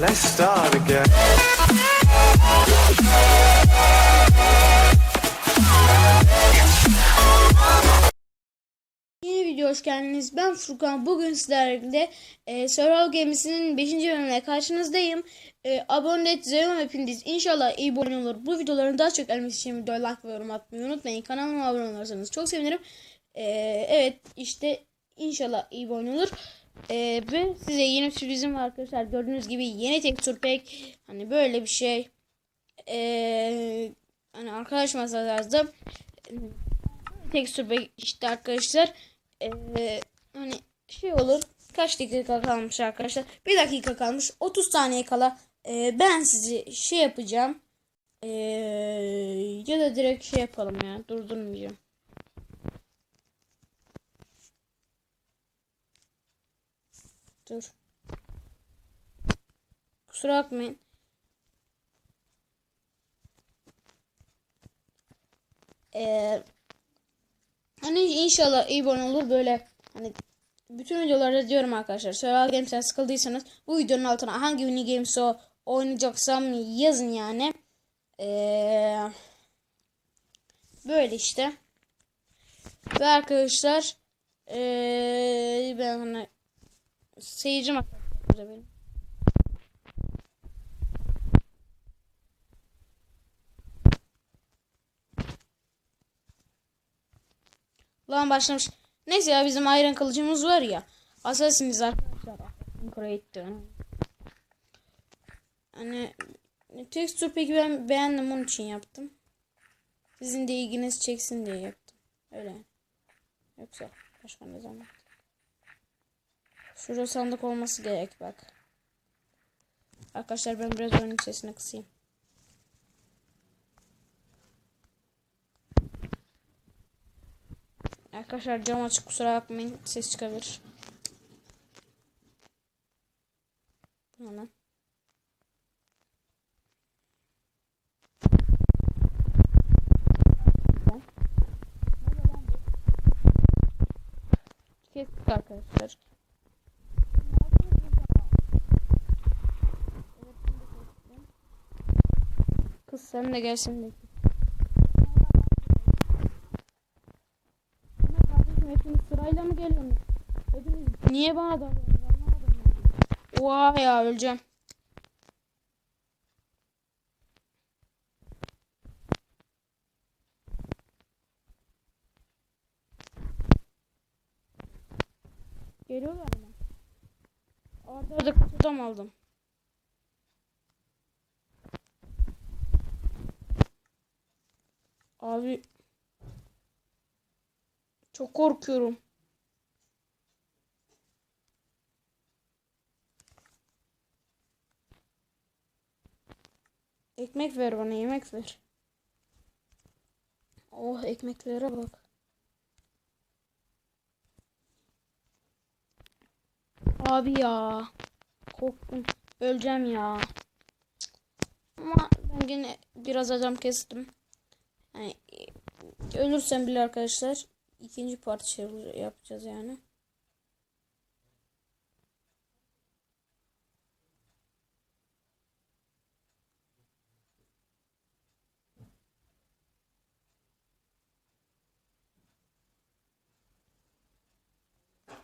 Let's start again. Yeni video hoş geldiniz. Ben Furkan. Bugün sizlerle e, Survival Games'in 5. bölümüne karşınızdayım. E, abone Zeyon hepiniz. İnşallah iyi bir olur. Bu videoların daha çok gelmesi için videoya like ve yorum atmayı unutmayın. Kanalıma abone olursanız çok sevinirim. E, evet işte inşallah iyi bir olur. E, ve size yeni sürprizim var arkadaşlar. Gördüğünüz gibi yeni tekstür pack. Hani böyle bir şey. E, hani arkadaş masada yazdım. Tekstür be işte arkadaşlar. Ee, hani şey olur. Kaç dakika kalmış arkadaşlar? Bir dakika kalmış. 30 saniye kala ee, ben sizi şey yapacağım. Ee, ya da direkt şey yapalım ya. Durdurmayacağım dur kusura bakmayın Eee Hani inşallah iyi oyun olur böyle hani bütün videolarda diyorum arkadaşlar. Survival Games'ten sıkıldıysanız bu videonun altına hangi mini games o oynayacaksam yazın yani. Ee, böyle işte. Ve arkadaşlar ee, ben hani seyircim arkadaşlar benim. Lan başlamış. Neyse ya bizim Iron kılıcımız var ya. Asasiniz arkadaşlar. Create'de. Hani tekstür peki ben beğendim onun için yaptım. Sizin de ilginiz çeksin diye yaptım. Öyle. Yoksa başka ne zaman? Şurada sandık olması gerek bak. Arkadaşlar ben biraz oyunun sesini kısayım. Arkadaşlar cam açık kusura bakmayın ses çıkabilir. Hemen. Kestik arkadaşlar. Sen de gelsin. Ama kardeşim hepiniz sırayla mı geliyorsunuz? Hepiniz niye bana dalıyorsunuz. Oha ya öleceğim. Geliyorlar mı? Orada da kutudan aldım. Abi çok korkuyorum. Ekmek ver bana yemek ver. Oh ekmeklere bak. Abi ya. Korktum. Öleceğim ya. Ama ben yine biraz adam kestim. Yani ölürsem bile arkadaşlar ikinci parti yapacağız yani.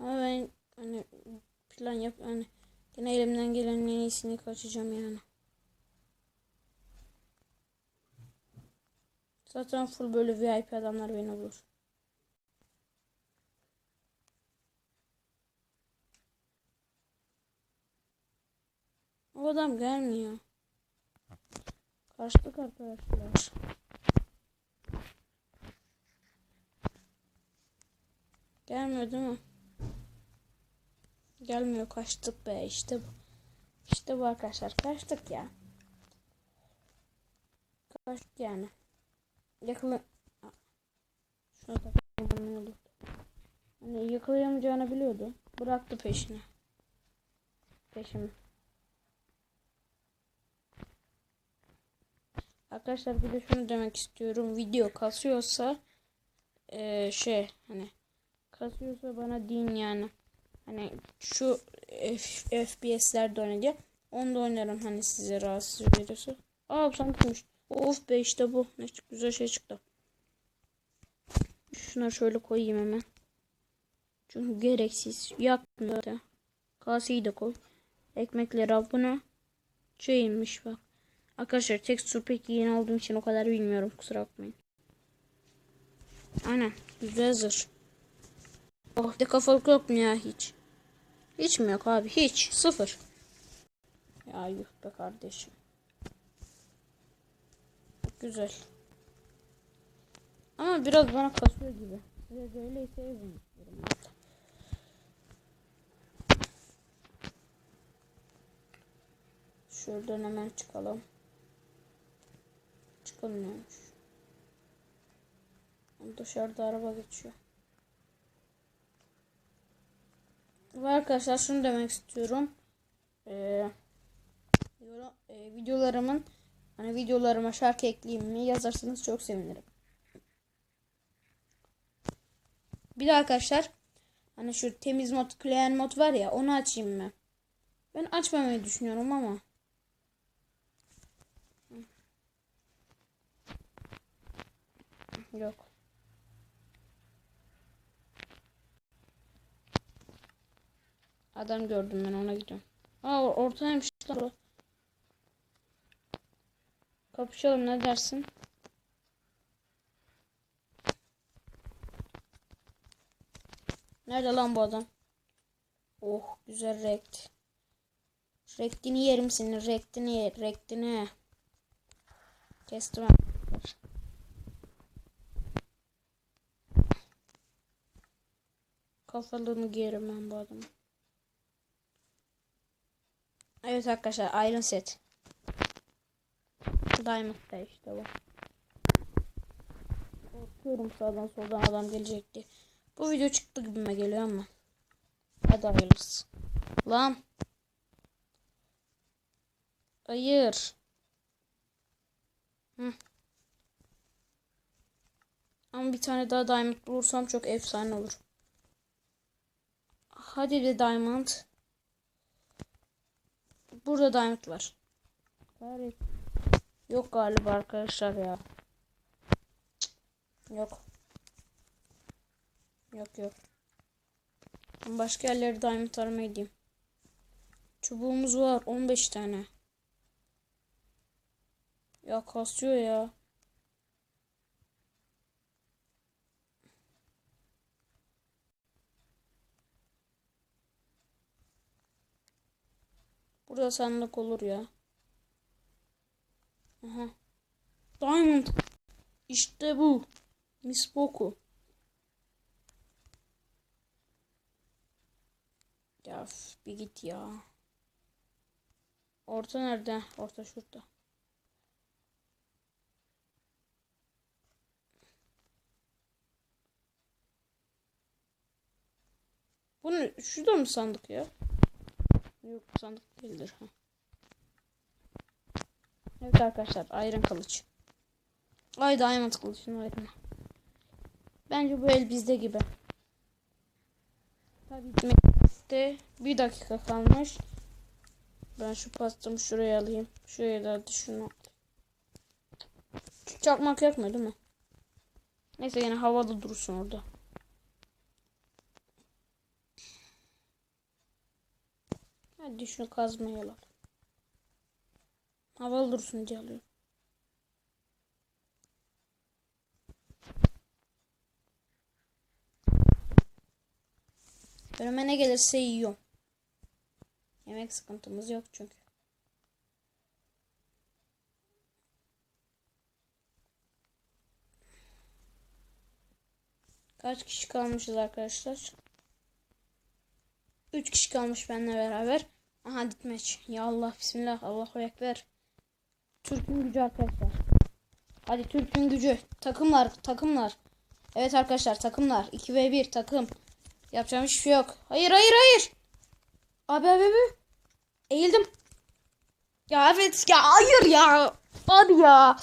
Ama ben hani plan yap hani yine elimden gelenin en iyisini kaçacağım yani. Zaten full böyle VIP adamlar beni bulur. O adam gelmiyor. Kaçtık arkadaşlar. Gelmiyor değil mi? Gelmiyor kaçtık be işte bu. İşte bu arkadaşlar kaçtık ya. Kaçtık yani. Yakala... Şuna takılmam ne olur. Hani yakalayamayacağını biliyordu. Bıraktı peşini. Peşimi. Arkadaşlar bir de şunu demek istiyorum. Video kasıyorsa ee, şey hani kasıyorsa bana deyin yani. Hani şu FPS'lerde oynayacak. Onu da oynarım hani size rahatsız veriyorsa. Aa bu sandıkmış. Of be işte bu. Ne güzel şey çıktı. Şunları şöyle koyayım hemen. Çünkü gereksiz. Yakmıyor da. Kaseyi de koy. Ekmekleri al. Bu ne? Şeymiş bak. Arkadaşlar tekstür pek yeni olduğum için o kadar bilmiyorum. Kusura bakmayın. Aynen. Güzel zırh. Oh de kafalık yok mu ya hiç? Hiç mi yok abi? Hiç. Sıfır. Ya yuh be kardeşim. Güzel. Ama biraz bana kasıyor gibi. De öyleyse yazın. yorumlarda. Şuradan hemen çıkalım. Çıkılmıyormuş. Dışarıda araba geçiyor. Ve arkadaşlar şunu demek istiyorum. Ee, e, videolarımın hani videolarıma şarkı ekleyeyim mi yazarsanız çok sevinirim. Bir de arkadaşlar hani şu temiz mod, clear mod var ya onu açayım mı? Ben açmamayı düşünüyorum ama. Yok. Adam gördüm ben ona gidiyorum. Aa or- ortaymış lan. Kapışalım ne dersin? Nerede lan bu adam? Oh güzel rekt. Rektini yerim senin rektini rektini. Kestim. arkadaşlar. Kafalığını giyerim ben bu adamın. Evet arkadaşlar Iron Set. Diamond da işte bu. Korkuyorum sağdan soldan adam gelecek diye. Bu video çıktı gibime geliyor ama. Hadi hayırlısı. Lan. Hayır. Hı. Ama bir tane daha diamond bulursam çok efsane olur. Hadi de diamond. Burada diamond var. Kahret. Yok galiba arkadaşlar ya. Yok. Yok yok. Başka yerlere diamond aramaya gideyim. Çubuğumuz var 15 tane. Ya kasıyor ya. Burada sandık olur ya. Aha. Diamond. İşte bu. Miss Boku. Ya bir git ya. Orta nerede? Orta şurada. Bu ne? Şurada mı sandık ya? Yok sandık değildir. Ha. Evet arkadaşlar Iron kılıç. Ay Diamond kılıçın aydın. Bence bu el bizde gibi. Tabii gitmekte bir dakika kalmış. Ben şu pastamı şuraya alayım. Şuraya da şunu. Şu Çakmak yakmıyor değil mi? Neyse yine havalı dursun orada. Hadi şunu kazmaya alalım. Havalı dursun diye alıyorum. Önüme ne gelirse yiyorum. Yemek sıkıntımız yok çünkü. Kaç kişi kalmışız arkadaşlar? 3 kişi kalmış benimle beraber. Aha ditmeç. Ya Allah bismillah Allahu ekber. Türk'ün gücü arkadaşlar. Hadi Türk'ün gücü. Takımlar takımlar. Evet arkadaşlar takımlar. 2v1 takım. Yapacağım hiçbir şey yok. Hayır hayır hayır. Abi abi abi. Eğildim. Ya evet ya hayır ya. Abi ya.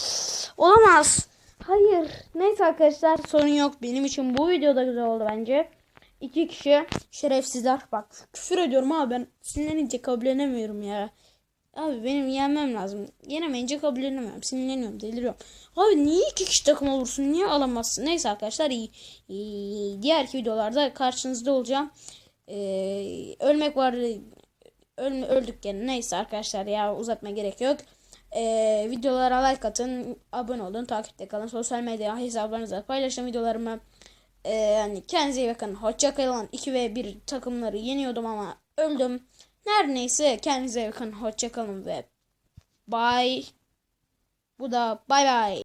Olamaz. Hayır. Neyse arkadaşlar sorun yok. Benim için bu video da güzel oldu bence. İki kişi şerefsizler. Bak küfür ediyorum ama ben sinirlenince kabullenemiyorum ya. Abi benim yenmem lazım. Yenemeyince kabullenemiyorum. Sinirleniyorum. Deliriyorum. Abi niye iki kişi takım olursun? Niye alamazsın? Neyse arkadaşlar iyi. iyi. Diğer videolarda karşınızda olacağım. Ee, ölmek var. Ölme, öldük gene. Neyse arkadaşlar ya uzatma gerek yok. Ee, videolara like atın. Abone olun. Takipte kalın. Sosyal medya hesaplarınızda paylaşın videolarımı. Ee, yani kendinize iyi bakın. Hoşça kalın. 2 ve 1 takımları yeniyordum ama öldüm. Her neyse kendinize bakın. Hoşça kalın ve bye. Bu da bye bye.